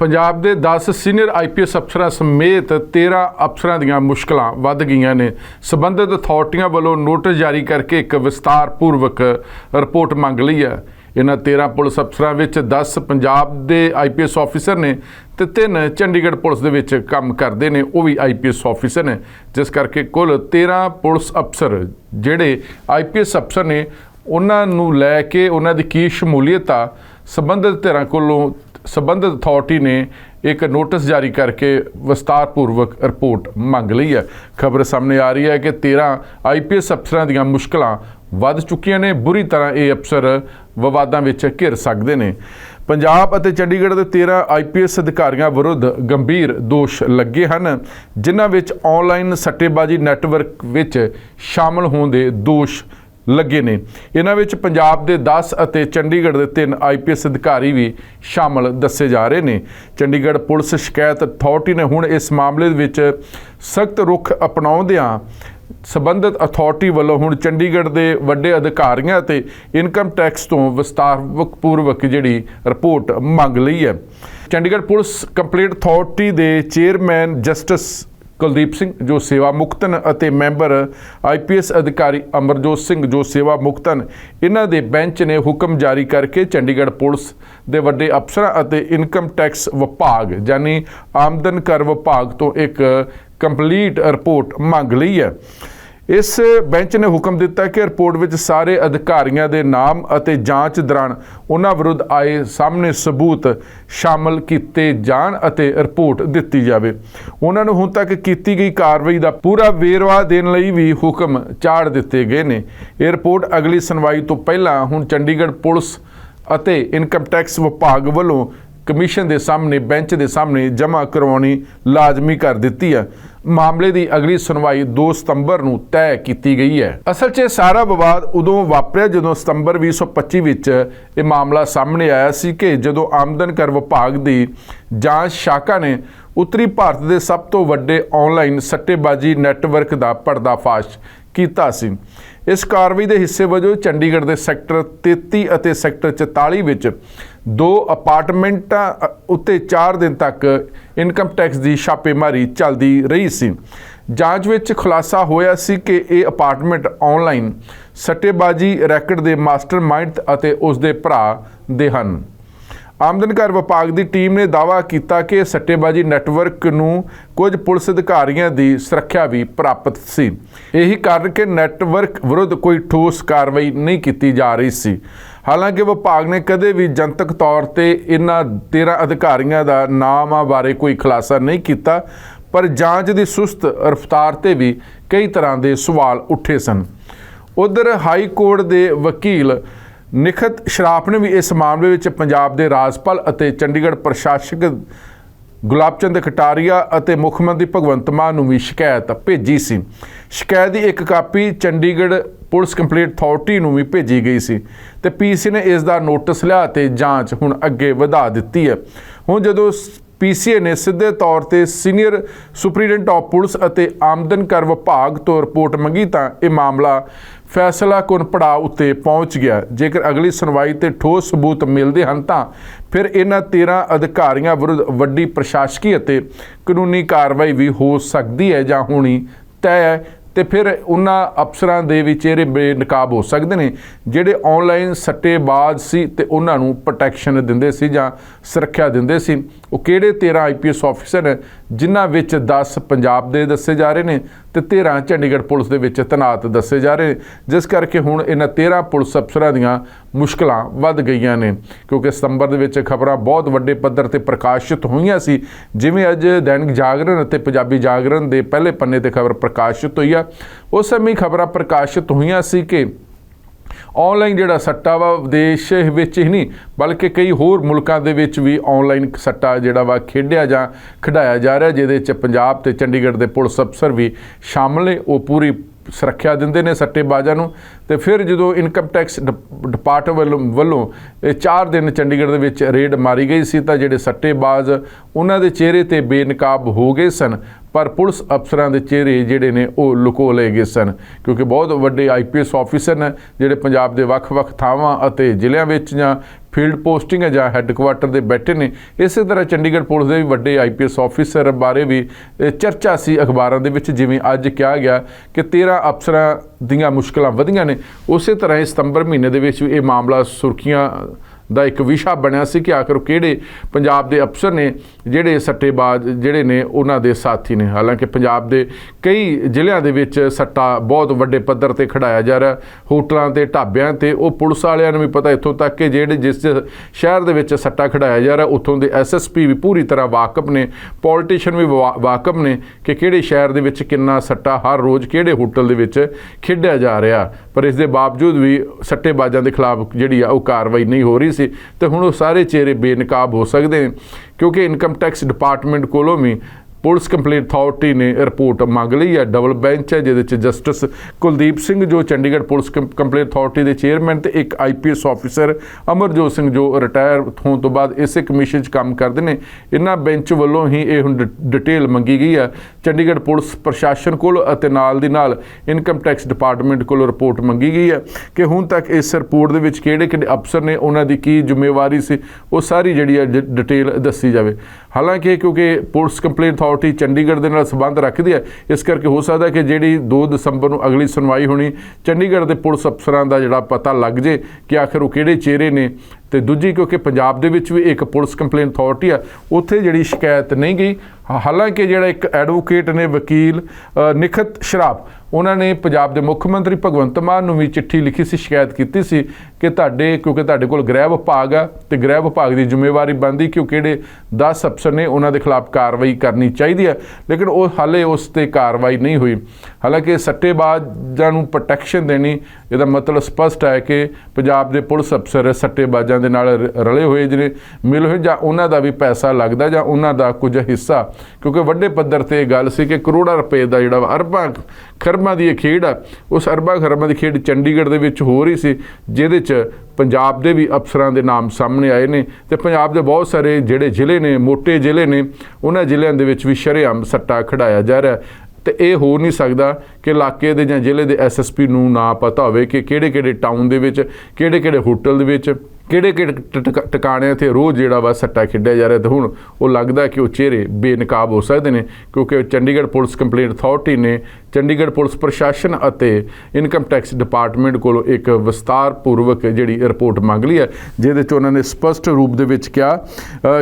ਪੰਜਾਬ ਦੇ 10 senior IPS ਅਫਸਰਾਂ ਸਮੇਤ 13 ਅਫਸਰਾਂ ਦੀਆਂ ਮੁਸ਼ਕਲਾਂ ਵੱਧ ਗਈਆਂ ਨੇ। ਸਬੰਧਤ ਅਥਾਰਟੀਆਂ ਵੱਲੋਂ ਨੋਟਿਸ ਜਾਰੀ ਕਰਕੇ ਇੱਕ ਵਿਸਤਾਰਪੂਰਵਕ ਰਿਪੋਰਟ ਮੰਗ ਲਈ ਹੈ। ਇਹਨਾਂ 13 ਪੁਲਿਸ ਅਫਸਰਾਂ ਵਿੱਚ 10 ਪੰਜਾਬ ਦੇ ਆਈਪੀਐਸ ਅਫਸਰ ਨੇ ਤੇ ਤਿੰਨ ਚੰਡੀਗੜ੍ਹ ਪੁਲਿਸ ਦੇ ਵਿੱਚ ਕੰਮ ਕਰਦੇ ਨੇ। ਉਹ ਵੀ ਆਈਪੀਐਸ ਅਫਸਰ ਨੇ। ਜਿਸ ਕਰਕੇ ਕੁੱਲ 13 ਪੁਲਿਸ ਅਫਸਰ ਜਿਹੜੇ ਆਈਪੀਐਸ ਅਫਸਰ ਨੇ, ਉਹਨਾਂ ਨੂੰ ਲੈ ਕੇ ਉਹਨਾਂ ਦੀ ਕੀ ਸ਼ਮੂਲੀਅਤ ਆ, ਸਬੰਧਤ ਧਿਰਾਂ ਕੋਲੋਂ ਸਬੰਧਤ ਅਥਾਰਟੀ ਨੇ ਇੱਕ ਨੋਟਿਸ ਜਾਰੀ ਕਰਕੇ ਵਿਸਤਾਰਪੂਰਵਕ ਰਿਪੋਰਟ ਮੰਗ ਲਈ ਹੈ। ਖਬਰ ਸਾਹਮਣੇ ਆ ਰਹੀ ਹੈ ਕਿ 13 ਆਈਪੀਐਸ ਅਫਸਰਾਂ ਦੀਆਂ ਮੁਸ਼ਕਲਾਂ ਵੱਧ ਚੁੱਕੀਆਂ ਨੇ। ਬੁਰੀ ਤਰ੍ਹਾਂ ਇਹ ਅਫਸਰ ਵਿਵਾਦਾਂ ਵਿੱਚ ਘਿਰ ਸਕਦੇ ਨੇ। ਪੰਜਾਬ ਅਤੇ ਚੰਡੀਗੜ੍ਹ ਦੇ 13 ਆਈਪੀਐਸ ਅਧਿਕਾਰੀਆਂ ਵਿਰੁੱਧ ਗੰਭੀਰ ਦੋਸ਼ ਲੱਗੇ ਹਨ, ਜਿਨ੍ਹਾਂ ਵਿੱਚ ਆਨਲਾਈਨ ਸੱਟੇਬਾਜ਼ੀ ਨੈਟਵਰਕ ਵਿੱਚ ਸ਼ਾਮਲ ਹੋਣ ਦੇ ਦੋਸ਼ ਲੱਗੇ ਨੇ। ਇਹਨਾਂ ਵਿੱਚ ਪੰਜਾਬ ਦੇ 10 ਅਤੇ ਚੰਡੀਗੜ੍ਹ ਦੇ 3 ਆਈਪੀਐਸ ਅਧਿਕਾਰੀ ਵੀ ਸ਼ਾਮਲ ਦੱਸੇ ਜਾ ਰਹੇ ਨੇ। ਚੰਡੀਗੜ੍ਹ ਪੁਲਿਸ ਸ਼ਿਕਾਇਤ ਅਥਾਰਟੀ ਨੇ ਹੁਣ ਇਸ ਮਾਮਲੇ ਵਿੱਚ ਸਖਤ ਰੁਖ ਅਪਣਾਉਂਦਿਆਂ ਸਬੰਧਤ ਅਥਾਰਟੀ ਵੱਲੋਂ ਹੁਣ ਚੰਡੀਗੜ੍ਹ ਦੇ ਵੱਡੇ ਅਧਿਕਾਰੀਆਂ ਤੇ ਇਨਕਮ ਟੈਕਸ ਤੋਂ ਵਿਸਤਾਰਪੂਰਵਕ ਜਿਹੜੀ ਰਿਪੋਰਟ ਮੰਗ ਲਈ ਹੈ। ਚੰਡੀਗੜ੍ਹ ਪੁਲਿਸ ਕੰਪਲੀਟ ਅਥਾਰਟੀ ਦੇ ਚੇਅਰਮੈਨ ਜਸਟਿਸ ਕੁਲਦੀਪ ਸਿੰਘ, ਜੋ ਸੇਵਾ ਮੁਕਤਨ ਅਤੇ ਮੈਂਬਰ ਆਈਪੀਐਸ ਅਧਿਕਾਰੀ ਅਮਰਜੋਤ ਸਿੰਘ, ਜੋ ਸੇਵਾ ਮੁਕਤਨ, ਇਹਨਾਂ ਦੇ ਬੈਂਚ ਨੇ ਹੁਕਮ ਜਾਰੀ ਕਰਕੇ ਚੰਡੀਗੜ੍ਹ ਪੁਲਿਸ ਦੇ ਵੱਡੇ ਅਫਸਰਾਂ ਅਤੇ ਇਨਕਮ ਟੈਕਸ ਵਿਭਾਗ, ਯਾਨੀ ਆਮਦਨ ਕਰ ਵਿਭਾਗ ਤੋਂ ਇੱਕ ਕੰਪਲੀਟ ਰਿਪੋਰਟ ਮੰਗ ਲਈ ਹੈ। ਇਸ ਬੈਂਚ ਨੇ ਹੁਕਮ ਦਿੱਤਾ ਕਿ ਰਿਪੋਰਟ ਵਿੱਚ ਸਾਰੇ ਅਧਿਕਾਰੀਆਂ ਦੇ ਨਾਮ ਅਤੇ ਜਾਂਚ ਦੌਰਾਨ ਉਹਨਾਂ ਵਿਰੁੱਧ ਆਏ ਸਾਹਮਣੇ ਸਬੂਤ ਸ਼ਾਮਲ ਕੀਤੇ ਜਾਣ ਅਤੇ ਰਿਪੋਰਟ ਦਿੱਤੀ ਜਾਵੇ। ਉਹਨਾਂ ਨੂੰ ਹੁਣ ਤੱਕ ਕੀਤੀ ਗਈ ਕਾਰਵਾਈ ਦਾ ਪੂਰਾ ਵੇਰਵਾ ਦੇਣ ਲਈ ਵੀ ਹੁਕਮ ਚਾੜ ਦਿੱਤੇ ਗਏ ਨੇ। ਇਹ ਰਿਪੋਰਟ ਅਗਲੀ ਸੁਣਵਾਈ ਤੋਂ ਪਹਿਲਾਂ ਹੁਣ ਚੰਡੀਗੜ੍ਹ ਪੁਲਿਸ ਅਤੇ ਇਨਕਮ ਟੈਕਸ ਵਿਭਾਗ ਵੱਲੋਂ ਕਮਿਸ਼ਨ ਦੇ ਸਾਹਮਣੇ, ਬੈਂਚ ਦੇ ਸਾਹਮਣੇ ਜਮ੍ਹਾਂ ਕਰਵਾਉਣੀ ਲਾਜ਼ਮੀ ਕਰ ਦਿੱਤੀ ਹੈ। ਮਾਮਲੇ ਦੀ ਅਗਲੀ ਸੁਣਵਾਈ 2 ਸਤੰਬਰ ਨੂੰ ਤੈਅ ਕੀਤੀ ਗਈ ਹੈ। ਅਸਲ 'ਚ ਇਹ ਸਾਰਾ ਵਿਵਾਦ ਉਦੋਂ ਵਾਪਰਿਆ ਜਦੋਂ ਸਤੰਬਰ 2025 ਵਿੱਚ ਇਹ ਮਾਮਲਾ ਸਾਹਮਣੇ ਆਇਆ ਸੀ ਕਿ ਜਦੋਂ ਆਮਦਨ ਕਰ ਵਿਭਾਗ ਦੀ ਜਾਂਚ ਸ਼ਾਖਾ ਨੇ ਉੱਤਰੀ ਭਾਰਤ ਦੇ ਸਭ ਤੋਂ ਵੱਡੇ ਆਨਲਾਈਨ ਸੱਟੇਬਾਜ਼ੀ ਨੈਟਵਰਕ ਦਾ ਪਰਦਾਫਾਸ਼ ਕੀਤਾ ਸੀ। ਇਸ ਕਾਰਵਾਈ ਦੇ ਹਿੱਸੇ ਵਜੋਂ ਚੰਡੀਗੜ੍ਹ ਦੇ ਸੈਕਟਰ 33 ਅਤੇ ਸੈਕਟਰ 44 ਵਿੱਚ ਦੋ ਅਪਾਰਟਮੈਂਟਾਂ ਉੱਤੇ 4 ਦਿਨ ਤੱਕ ਇਨਕਮ ਟੈਕਸ ਦੀ ਛਾਪੇਮਾਰੀ ਚੱਲਦੀ ਰਹੀ ਸੀ। ਜਾਂਚ ਵਿੱਚ ਖੁਲਾਸਾ ਹੋਇਆ ਸੀ ਕਿ ਇਹ ਅਪਾਰਟਮੈਂਟ ਆਨਲਾਈਨ ਸੱਟੇਬਾਜ਼ੀ ਰੈਕਟ ਦੇ ਮਾਸਟਰਮਾਈਂਡ ਅਤੇ ਉਸ ਦੇ ਭਰਾ ਦੇ ਹਨ। ਆਮਦਨ ਕਰ ਵਿਭਾਗ ਦੀ ਟੀਮ ਨੇ ਦਾਅਵਾ ਕੀਤਾ ਕਿ ਸੱਟੇਬਾਜ਼ੀ ਨੈਟਵਰਕ ਨੂੰ ਕੁਝ ਪੁਲਿਸ ਅਧਿਕਾਰੀਆਂ ਦੀ ਸੁਰੱਖਿਆ ਵੀ ਪ੍ਰਾਪਤ ਸੀ। ਇਹੀ ਕਾਰਨ ਕਿ ਨੈਟਵਰਕ ਵਿਰੁੱਧ ਕੋਈ ਠੋਸ ਕਾਰਵਾਈ ਨਹੀਂ ਕੀਤੀ ਜਾ ਰਹੀ ਸੀ। ਹਾਲਾਂਕਿ ਵਿਭਾਗ ਨੇ ਕਦੇ ਵੀ ਜਨਤਕ ਤੌਰ ਤੇ ਇਹਨਾਂ 13 ਅਧਿਕਾਰੀਆਂ ਦਾ ਨਾਮਾਂ ਬਾਰੇ ਕੋਈ ਖੁਲਾਸਾ ਨਹੀਂ ਕੀਤਾ, ਪਰ ਜਾਂਚ ਦੀ ਸੁਸਤ ਰਫ਼ਤਾਰ ਤੇ ਵੀ ਕਈ ਤਰ੍ਹਾਂ ਦੇ ਸਵਾਲ ਉੱਠੇ ਸਨ। ਉਧਰ ਹਾਈ ਕੋਰਟ ਦੇ ਵਕੀਲ ਨਿਖਤ ਸ਼ਰਾਫ ਨੇ ਵੀ ਇਸ ਮਾਮਲੇ ਵਿੱਚ ਪੰਜਾਬ ਦੇ ਰਾਜਪਾਲ ਅਤੇ ਚੰਡੀਗੜ੍ਹ ਪ੍ਰਸ਼ਾਸਕ ਗੁਲਾਬਚੰਦ ਕਟਾਰੀਆ ਅਤੇ ਮੁੱਖ ਮੰਤਰੀ ਭਗਵੰਤ ਮਾਨ ਨੂੰ ਵੀ ਸ਼ਿਕਾਇਤ ਭੇਜੀ ਸੀ। ਸ਼ਿਕਾਇਤ ਦੀ ਇੱਕ copy Chandigarh police complaint authority ਨੂੰ ਵੀ ਭੇਜੀ ਗਈ ਸੀ ਤੇ ਪੀਸੀ ਨੇ ਇਸ ਦਾ ਨੋਟਿਸ ਲਿਆ ਤੇ ਜਾਂਚ ਹੁਣ ਅੱਗੇ ਵਧਾ ਦਿੱਤੀ ਹੈ। ਹੁਣ ਜਦੋਂ ਪੀਸੀਏ ਨੇ ਸਿੱਧੇ ਤੌਰ ਤੇ ਸੀਨੀਅਰ ਸੁਪਰੀਡੈਂਟ ਆਫ ਪੁਲਿਸ ਅਤੇ ਆਮਦਨ ਕਰ ਵਿਭਾਗ ਤੋਂ ਰਿਪੋਰਟ ਮੰਗੀ ਤਾਂ ਇਹ ਮਾਮਲਾ ਫੈਸਲਾ ਕੁਨ ਪੜਾਅ ਉੱਤੇ ਪਹੁੰਚ ਗਿਆ। ਜੇਕਰ ਅਗਲੀ ਸੁਣਵਾਈ ਤੇ ਠੋਸ ਸਬੂਤ ਮਿਲਦੇ ਹਨ ਤਾਂ ਫਿਰ ਇਹਨਾਂ 13 ਅਧਿਕਾਰੀਆਂ ਵਿਰੁੱਧ ਵੱਡੀ ਪ੍ਰਸ਼ਾਸਕੀ ਅਤੇ ਕਾਨੂੰਨੀ ਕਾਰਵਾਈ ਵੀ ਹੋ ਸਕਦੀ ਹੈ ਜਾਂ ਹੋਣੀ ਤੈਅ ਹੈ ਤੇ ਫਿਰ ਉਹਨਾਂ ਅਫਸਰਾਂ ਦੇ ਵੀ ਚਿਹਰੇ ਬੇਨਕਾਬ ਹੋ ਸਕਦੇ ਨੇ, ਜਿਹੜੇ ਆਨਲਾਈਨ ਸੱਟੇਬਾਜ਼ ਸੀ ਤੇ ਉਹਨਾਂ ਨੂੰ ਪ੍ਰੋਟੈਕਸ਼ਨ ਦਿੰਦੇ ਸੀ ਜਾਂ ਸੁਰੱਖਿਆ ਦਿੰਦੇ ਸੀ। ਉਹ ਕਿਹੜੇ 13 ਆਈਪੀਐਸ ਆਫੀਸਰ ਨੇ, ਜਿਨ੍ਹਾਂ ਵਿੱਚ 10 ਪੰਜਾਬ ਦੇ ਦੱਸੇ ਜਾ ਰਹੇ ਨੇ ਤੇ 13 ਚੰਡੀਗੜ੍ਹ ਪੁਲਿਸ ਦੇ ਵਿੱਚ ਤੈਨਾਤ ਦੱਸੇ ਜਾ ਰਹੇ ਨੇ। ਜਿਸ ਕਰਕੇ ਹੁਣ ਇਹਨਾਂ 13 ਪੁਲਿਸ ਅਫਸਰਾਂ ਦੀਆਂ ਮੁਸ਼ਕਲਾਂ ਵੱਧ ਗਈਆਂ ਨੇ। ਕਿਉਂਕਿ ਸਤੰਬਰ ਦੇ ਵਿੱਚ ਖਬਰਾਂ ਬਹੁਤ ਵੱਡੇ ਪੱਧਰ ਤੇ ਪ੍ਰਕਾਸ਼ਿਤ ਹੋਈਆਂ ਸੀ। ਜਿਵੇਂ ਅੱਜ ਦੈਨਿਕ ਜਾਗਰਣ ਅਤੇ ਪੰਜਾਬੀ ਜਾਗਰਣ ਦੇ ਪਹਿਲੇ ਪੰਨੇ ਤੇ ਖਬਰ ਪ੍ਰਕਾਸ਼ਿਤ ਹੋਈ ਆ। ਉਸ ਸਮੇਂ ਖਬਰਾਂ ਪ੍ਰਕਾਸ਼ਿਤ ਹੋਈਆਂ ਸੀ ਕਿ ਆਨਲਾਈਨ ਜਿਹੜਾ ਸੱਟਾ ਵਾ ਵਿਦੇਸ਼ ਵਿੱਚ ਹੀ ਨਹੀਂ, ਬਲਕਿ ਕਈ ਹੋਰ ਮੁਲਕਾਂ ਦੇ ਵਿੱਚ ਵੀ ਆਨਲਾਈਨ ਸੱਟਾ ਜਿਹੜਾ ਵਾ ਖੇਡਿਆ ਜਾਂ ਖਿਡਾਇਆ ਜਾ ਰਿਹਾ, ਜਿਹਦੇ ਚ ਪੰਜਾਬ ਤੇ ਚੰਡੀਗੜ੍ਹ ਦੇ ਪੁਲਿਸ ਅਫਸਰ ਵੀ ਸ਼ਾਮਲ ਨੇ। ਉਹ ਪੂਰੀ ਸੁਰੱਖਿਆ ਦਿੰਦੇ ਨੇ ਸੱਟੇਬਾਜ਼ਾਂ ਨੂੰ। ਤੇ ਫਿਰ ਜਦੋਂ ਇਨਕਮ ਟੈਕਸ ਡਿਪ- ਡਿਪਾਰਟਮੈਂਟ ਵੱਲੋਂ ਵੱਲੋਂ ਇਹ 4 ਦਿਨ ਚੰਡੀਗੜ੍ਹ ਦੇ ਵਿੱਚ ਰੇਡ ਮਾਰੀ ਗਈ ਸੀ, ਤਾਂ ਜਿਹੜੇ ਸੱਟੇਬਾਜ਼ ਉਹਨਾਂ ਦੇ ਚਿਹਰੇ ਤੇ ਬੇਨਕਾਬ ਹੋ ਗਏ ਸਨ। ਪਰ ਪੁਲਿਸ ਅਫਸਰਾਂ ਦੇ ਚਿਹਰੇ ਜਿਹੜੇ ਨੇ ਉਹ ਲੁਕੋ ਲਏ ਗਏ ਸਨ, ਕਿਉਂਕਿ ਬਹੁਤ ਵੱਡੇ ਆਈਪੀਐਸ ਆਫੀਸਰ ਨੇ ਜਿਹੜੇ ਪੰਜਾਬ ਦੇ ਵੱਖ-ਵੱਖ ਥਾਵਾਂ ਅਤੇ ਜ਼ਿਲ੍ਹਿਆਂ ਵਿੱਚ ਜਾਂ ਫੀਲਡ ਪੋਸਟਿੰਗ ਹੈ ਜਾਂ ਹੈੱਡਕੁਆਟਰ ਦੇ ਬੈਠੇ ਨੇ, ਇਸੇ ਤਰ੍ਹਾਂ ਚੰਡੀਗੜ੍ਹ ਪੁਲਿਸ ਦੇ ਵੀ ਵੱਡੇ ਆਈਪੀਐਸ ਆਫੀਸਰ ਬਾਰੇ ਵੀ ਚਰਚਾ ਸੀ ਅਖਬਾਰਾਂ ਦੇ ਵਿੱਚ, ਜਿਵੇਂ ਅੱਜ ਕਿਹਾ ਗਿਆ ਕਿ 13 ਅਫਸਰਾਂ ਦੀਆਂ ਮੁਸ਼ਕਲਾਂ ਵਧੀਆਂ ਨੇ, ਉਸੇ ਤਰ੍ਹਾਂ ਹੀ ਸਤੰਬਰ ਮਹੀਨੇ ਦੇ ਵਿੱਚ ਇਹ ਮਾਮਲਾ ਸੁਰਖੀਆਂ ਦਾ ਇੱਕ ਵਿਸ਼ਾ ਬਣਿਆ ਸੀ ਕਿ ਆਖਰ ਕਿਹੜੇ ਪੰਜਾਬ ਦੇ ਅਫਸਰ ਨੇ, ਜਿਹੜੇ ਸੱਟੇਬਾਜ਼, ਜਿਹੜੇ ਨੇ ਉਹਨਾਂ ਦੇ ਸਾਥੀ ਨੇ। ਹਾਲਾਂਕਿ ਪੰਜਾਬ ਦੇ ਕਈ ਜ਼ਿਲ੍ਹਿਆਂ ਦੇ ਵਿੱਚ ਸੱਟਾ ਬਹੁਤ ਵੱਡੇ ਪੱਧਰ ਤੇ ਖੜਾਇਆ ਜਾ ਰਿਹਾ। ਹੋਟਲਾਂ ਤੇ, ਢਾਬਿਆਂ ਤੇ, ਉਹ ਪੁਲਿਸ ਵਾਲਿਆਂ ਨੂੰ ਵੀ ਪਤਾ ਇੱਥੋਂ ਤੱਕ ਕਿ ਜਿਹੜੇ ਜਿਸ ਸ਼ਹਿਰ ਦੇ ਵਿੱਚ ਸੱਟਾ ਖੜਾਇਆ ਜਾ ਰਿਹਾ, ਉੱਥੋਂ ਦੇ ਐਸਐਸਪੀ ਵੀ ਪੂਰੀ ਤਰ੍ਹਾਂ ਵਾਕਫ ਨੇ, ਪੋਲੀਟੀਸ਼ੀਅਨ ਵੀ ਵਾ- ਵਾਕਫ ਨੇ ਕਿ ਕਿਹੜੇ ਸ਼ਹਿਰ ਦੇ ਵਿੱਚ ਕਿੰਨਾ ਸੱਟਾ ਹਰ ਰੋਜ਼ ਕਿਹੜੇ ਹੋਟਲ ਦੇ ਵਿੱਚ ਖੇਡਿਆ ਜਾ ਰਿਹਾ। ਪਰ ਇਸ ਦੇ ਬਾਵਜੂਦ ਵੀ ਸੱਟੇਬਾਜ਼ਾਂ ਦੇ ਖਿਲਾਫ ਜਿਹੜੀ ਆ ਉਹ ਕਾਰਵਾਈ ਨਹੀਂ ਹੋ ਰਹੀ। ਸੀ, ਤੇ ਹੁਣ ਉਹ ਸਾਰੇ ਚਿਹਰੇ ਬੇਨਕਾਬ ਹੋ ਸਕਦੇ ਨੇ, ਕਿਉਂਕਿ ਇਨਕਮ ਟੈਕਸ ਡਿਪਾਰਟਮੈਂਟ ਕੋਲੋਂ ਵੀ ਪੁਲਿਸ ਕੰਪਲੇਂਟ ਅਥਾਰਟੀ ਨੇ ਰਿਪੋਰਟ ਮੰਗ ਲਈ ਹੈ। ਡਬਲ ਬੈਂਚ ਹੈ, ਜਿਹਦੇ ਚ ਜਸਟਿਸ ਕੁਲਦੀਪ ਸਿੰਘ ਜੋ ਚੰਡੀਗੜ੍ਹ ਪੁਲਿਸ ਕੰਪ- ਕੰਪਲੇਂਟ ਅਥਾਰਟੀ ਦੇ ਚੇਅਰਮੈਨ ਤੇ ਇੱਕ ਆਈਪੀਐਸ ਆਫੀਸਰ ਅਮਰਜੋਤ ਸਿੰਘ ਜੋ ਰਿਟਾਇਰ ਹੋਣ ਤੋਂ ਬਾਅਦ ਇਸੇ ਕਮਿਸ਼ਨ 'ਚ ਕੰਮ ਕਰਦੇ ਨੇ। ਇਹਨਾਂ ਬੈਂਚ ਵੱਲੋਂ ਹੀ ਇਹ ਹੁਣ ਡਿ- ਡਿਟੇਲ ਮੰਗੀ ਗਈ ਹੈ। ਚੰਡੀਗੜ੍ਹ ਪੁਲਿਸ ਪ੍ਰਸ਼ਾਸਨ ਕੋਲ ਅਤੇ ਨਾਲ ਦੀ ਨਾਲ ਇਨਕਮ ਟੈਕਸ ਡਿਪਾਰਟਮੈਂਟ ਕੋਲ ਰਿਪੋਰਟ ਮੰਗੀ ਗਈ ਹੈ ਕਿ ਹੁਣ ਤੱਕ ਇਸ ਰਿਪੋਰਟ ਦੇ ਵਿੱਚ ਕਿਹੜੇ ਕਿਹੜੇ ਅਫਸਰ ਨੇ, ਉਹਨਾਂ ਦੀ ਕੀ ਜ਼ਿੰਮੇਵਾਰੀ ਸੀ, ਉਹ ਸਾਰੀ ਜਿਹੜੀ ਹੈ ਡਿ- ਡਿਟੇਲ ਦੱਸੀ ਜਾਵੇ। ਹਾਲਾਂਕਿ ਕਿਉਂਕਿ ਪੁਲਿਸ ਕੰਪਲੇਂਟ ਅਥਾਰਟੀ ਚੰਡੀਗੜ੍ਹ ਦੇ ਨਾਲ ਸੰਬੰਧ ਰੱਖਦੀ ਹੈ, ਇਸ ਕਰਕੇ ਹੋ ਸਕਦਾ ਕਿ ਜਿਹੜੀ 2 ਦਸੰਬਰ ਨੂੰ ਅਗਲੀ ਸੁਣਵਾਈ ਹੋਣੀ, ਚੰਡੀਗੜ੍ਹ ਦੇ ਪੁਲਿਸ ਅਫਸਰਾਂ ਦਾ ਜਿਹੜਾ ਪਤਾ ਲੱਗ ਜੇ ਕਿ ਆਖਰ ਉਹ ਕਿਹੜੇ ਚਿਹਰੇ ਨੇ। ਤੇ ਦੂਜੀ, ਕਿਉਂਕਿ ਪੰਜਾਬ ਦੇ ਵਿੱਚ ਵੀ ਇੱਕ ਪੁਲਿਸ ਕੰਪਲੇਂਟ ਅਥਾਰਟੀ ਆ, ਉੱਥੇ ਜਿਹੜੀ ਸ਼ਿਕਾਇਤ ਨਹੀਂ ਗਈ। ਹਾਲਾਂਕਿ ਜਿਹੜਾ ਇੱਕ ਐਡਵੋਕੇਟ ਨੇ ਵਕੀਲ ਨਿਖਤ ਸ਼ਰਾਬ ਉਹਨਾਂ ਨੇ ਪੰਜਾਬ ਦੇ ਮੁੱਖ ਮੰਤਰੀ ਭਗਵੰਤ ਮਾਨ ਨੂੰ ਵੀ ਚਿੱਠੀ ਲਿਖੀ ਸੀ, ਸ਼ਿਕਾਇਤ ਕੀਤੀ ਸੀ ਕਿ ਤੁਹਾਡੇ, ਕਿਉਂਕਿ ਤੁਹਾਡੇ ਕੋਲ ਗ੍ਰਹਿ ਵਿਭਾਗ ਆ ਤੇ ਗ੍ਰਹਿ ਵਿਭਾਗ ਦੀ ਜ਼ਿੰਮੇਵਾਰੀ ਬਣਦੀ ਕਿ ਉਹ ਕਿਹੜੇ 10 ਅਫਸਰ ਨੇ, ਉਹਨਾਂ ਦੇ ਖਿਲਾਫ ਕਾਰਵਾਈ ਕਰਨੀ ਚਾਹੀਦੀ ਹੈ। ਲੇਕਿਨ ਉਹ ਹਾਲੇ ਉਸ ਤੇ ਕਾਰਵਾਈ ਨਹੀਂ ਹੋਈ। ਹਾਲਾਂਕਿ ਸੱਟੇਬਾਜ਼ਾਂ ਨੂੰ ਪ੍ਰੋਟੈਕਸ਼ਨ ਦੇਣੀ, ਇਹਦਾ ਮਤਲਬ ਸਪਸ਼ਟ ਹੈ ਕਿ ਪੰਜਾਬ ਦੇ ਪੁਲਿਸ ਅਫਸਰ ਸੱਟੇਬਾਜ਼ਾਂ ਦੇ ਨਾਲ ਰ- ਰਲੇ ਹੋਏ ਜਿਹੜੇ ਮਿਲ ਹੋਏ ਜਾਂ ਉਹਨਾਂ ਦਾ ਵੀ ਪੈਸਾ ਲੱਗਦਾ ਜਾਂ ਉਹਨਾਂ ਦਾ ਕੁਝ ਹਿੱਸਾ, ਕਿਉਂਕਿ ਵੱਡੇ ਪੱਧਰ ਤੇ ਇਹ ਗੱਲ ਸੀ ਕਿ ਕਰੋੜਾਂ ਰੁਪਏ ਦਾ ਜਿਹੜਾ ਵਾ ਅਰਬਾਂ ਖਰਮਾਂ ਦੀ ਇਹ ਖੇਡ ਆ, ਉਸ ਅਰਬਾਂ ਖਰਮਾਂ ਦੀ ਖੇਡ ਚੰਡੀਗੜ੍ਹ ਦੇ ਵਿੱਚ ਹੋ ਰਹੀ ਸੀ, ਜਿਹਦੇ 'ਚ ਪੰਜਾਬ ਦੇ ਵੀ ਅਫਸਰਾਂ ਦੇ ਨਾਮ ਸਾਹਮਣੇ ਆਏ ਨੇ ਤੇ ਪੰਜਾਬ ਦੇ ਬਹੁਤ ਸਾਰੇ ਜਿਹੜੇ ਜ਼ਿਲ੍ਹੇ ਨੇ ਮੋٹے ਜ਼ਿਲ੍ਹੇ ਨੇ, ਉਹਨਾਂ ਜ਼ਿਲ੍ਹਿਆਂ ਦੇ ਵਿੱਚ ਵੀ ਸ਼ਰੇਆਮ ਸੱਟਾ ਖੜਾਇਆ ਜਾ ਰਿਹਾ ਤੇ ਇਹ ਹੋ ਨਹੀਂ ਸਕਦਾ ਕਿ ਇਲਾਕੇ ਦੇ ਜਾਂ ਜ਼ਿਲ੍ਹੇ ਦੇ ਐਸਐਸਪੀ ਨੂੰ ਨਾ ਪਤਾ ਹੋਵੇ ਕਿ ਕਿਹੜੇ ਕਿਹੜੇ ਟਾਊਨ ਦੇ ਵਿੱਚ ਕਿਹੜੇ ਕਿਹੜੇ ਹੋਟਲ ਦੇ ਵਿੱਚ ਕਿਹੜੇ ਕਿਹੜੇ ਟ- ਟਿਕਾਣਿਆਂ ਤੇ ਰੋਜ਼ ਜਿਹੜਾ ਵਾ ਸੱਟਾ ਖੇਡਿਆ ਜਾ ਰਿਹਾ ਤੇ ਹੁਣ ਉਹ ਲੱਗਦਾ ਕਿ ਉਹ ਚਿਹਰੇ ਬੇਨਕਾਬ ਹੋ ਸਕਦੇ ਨੇ, ਕਿਉਂਕਿ ਚੰਡੀਗੜ੍ਹ ਪੁਲਿਸ ਕੰਪਲੇਂਟ ਅਥਾਰਟੀ ਨੇ। ਚੰਡੀਗੜ੍ਹ ਪੁਲਿਸ ਪ੍ਰਸ਼ਾਸਨ ਅਤੇ ਇਨਕਮ ਟੈਕਸ ਡਿਪਾਰਟਮੈਂਟ ਕੋਲੋਂ ਇੱਕ ਵਿਸਤਾਰ ਪੂਰਵਕ ਜਿਹੜੀ ਰਿਪੋਰਟ ਮੰਗ ਲਈ ਹੈ, ਜਿਹਦੇ ਚ ਉਹਨਾਂ ਨੇ ਸਪਸ਼ਟ ਰੂਪ ਦੇ ਵਿੱਚ ਕਿਹਾ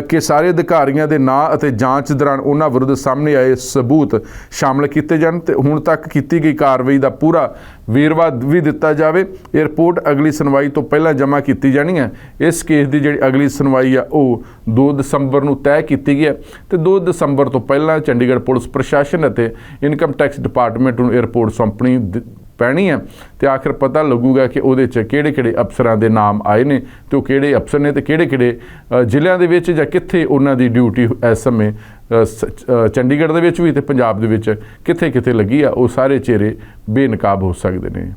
ਕਿ ਸਾਰੇ ਅਧਿਕਾਰੀਆਂ ਦੇ ਨਾਂ ਅਤੇ ਜਾਂਚ ਦੌਰਾਨ ਉਹਨਾਂ ਵਿਰੁੱਧ ਸਾਹਮਣੇ ਆਏ ਸਬੂਤ ਸ਼ਾਮਲ ਕੀਤੇ ਜਾਣ ਤੇ ਹੁਣ ਤੱਕ ਕੀਤੀ ਗਈ ਕਾਰਵਾਈ ਦਾ ਪੂਰਾ ਵੇਰਵਾ ਵੀ ਦਿੱਤਾ ਜਾਵੇ। ਇਹ ਰਿਪੋਰਟ ਅਗਲੀ ਸੁਣਵਾਈ ਤੋਂ ਪਹਿਲਾਂ ਜਮ੍ਹਾਂ ਕੀਤੀ ਜਾਣੀ ਹੈ। ਇਸ ਕੇਸ ਦੀ ਜਿਹੜੀ ਅਗਲੀ ਸੁਣਵਾਈ ਆ, ਉਹ 2 ਦਸੰਬਰ ਨੂੰ ਤੈਅ ਕੀਤੀ ਗਈ ਹੈ ਤੇ 2 ਦਸੰਬਰ ਤੋਂ ਪਹਿਲਾਂ ਚੰਡੀਗੜ੍ਹ ਪੁਲਿਸ ਪ੍ਰਸ਼ਾਸਨ ਅਤੇ ਇਨਕਮ ਟੈਕਸ ਡਿਪਾਰਟਮੈਂਟ ਨੂੰ ਇਹ ਸੌਂਪਣੀ ਪੈਣੀ ਹੈ ਤੇ ਆਖਰ ਪਤਾ ਲੱਗੂਗਾ ਕਿ ਉਹਦੇ 'ਚ ਕਿਹੜੇ-ਕਿਹੜੇ ਅਫਸਰਾਂ ਦੇ ਨਾਮ ਆਏ ਨੇ ਤੇ ਉਹ ਕਿਹੜੇ ਅਫਸਰ ਨੇ ਤੇ ਕਿਹੜੇ-ਕਿਹੜੇ ਜ਼ਿਲ੍ਹਿਆਂ ਦੇ ਵਿੱਚ ਜਾਂ ਕਿੱਥੇ ਉਹਨਾਂ ਦੀ ਡਿਊਟੀ ਇਸ ਸਮੇਂ ਸ- ਚੰਡੀਗੜ੍ਹ ਦੇ ਵਿੱਚ ਵੀ ਤੇ ਪੰਜਾਬ ਦੇ ਵਿੱਚ ਕਿੱਥੇ-ਕਿੱਥੇ ਲੱਗੀ ਆ, ਉਹ ਸਾਰੇ ਚਿਹਰੇ ਬੇਨਕਾਬ ਹੋ ਸਕਦੇ ਨੇ।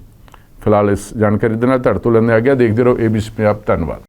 ਫਿਲਹਾਲ ਇਸ ਜਾਣਕਾਰੀ ਦੇ ਨਾਲ ਤੁਹਾਡੇ ਤੋਂ ਲੈਂਦੇ ਆ ਗਿਆ ਦੇਖਦੇ ਰਹੋ ਏਬੀਸੀ ਪੰਜਾਬ ਧੰਨਵਾਦ